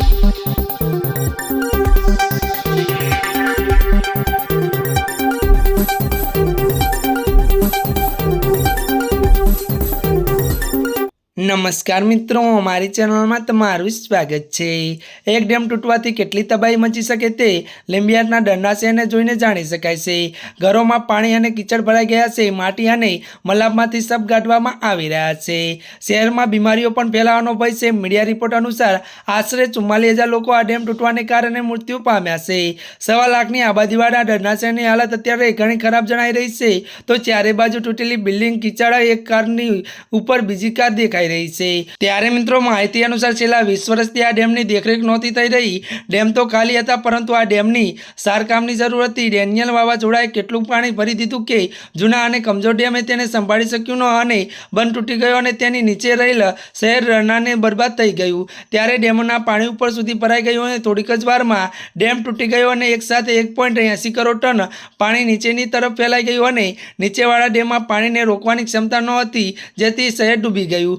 thank you નમસ્કાર મિત્રો મારી ચેનલમાં તમારું સ્વાગત છે. એક ડેમ તૂટવાથી કેટલી તબાહી મચી શકે તે લીંબિયાતના દંડાશયને જોઈને જાણી શકાય છે. ઘરોમાં પાણી અને કીચડ ભરાઈ ગયા છે. માટી અને મલાબમાંથી સબ ગાઢવામાં આવી રહ્યા છે. શહેરમાં બીમારીઓ પણ ફેલાવાનો ભય છે. મીડિયા રિપોર્ટ અનુસાર, આશરે ચુમ્માલીસ હજાર લોકો આ ડેમ તૂટવાને કારણે મૃત્યુ પામ્યા છે. સવા લાખની આબાદીવાળા દંડાશયની હાલત અત્યારે ઘણી ખરાબ જણાઈ રહી છે. તો ચારે બાજુ તૂટેલી બિલ્ડિંગ, કીચડ, એક કારની ઉપર બીજી કાર દેખાઈ રહી છે. ત્યારે મિત્રો માહિતી અનુસાર છેલ્લા વીસ વર્ષથી આ ડેમની દેખરેખ નહોતી થઈ રહી. ડેમ તો ખાલી હતા, પરંતુ આ ડેમની સારકામની જરૂર હતી. ડેનિયલ વાવાઝોડાએ કેટલું પાણી ભરી દીધું કે જૂના અને કમજોર ડેમે તેને સંભાળી શક્યું ન અને બંધ તૂટી ગયો અને તેની નીચે રહેલા શહેર રણાને બરબાદ થઈ ગયું. ત્યારે ડેમના પાણી ઉપર સુધી ભરાઈ ગયું અને થોડીક જ વારમાં ડેમ તૂટી ગયો અને એક સાથે એક પોઈન્ટ એંસી કરોડ ટન પાણી નીચેની તરફ ફેલાઈ ગયું અને નીચેવાળા ડેમમાં પાણીને રોકવાની ક્ષમતા ન હતી, જેથી શહેર ડૂબી ગયું.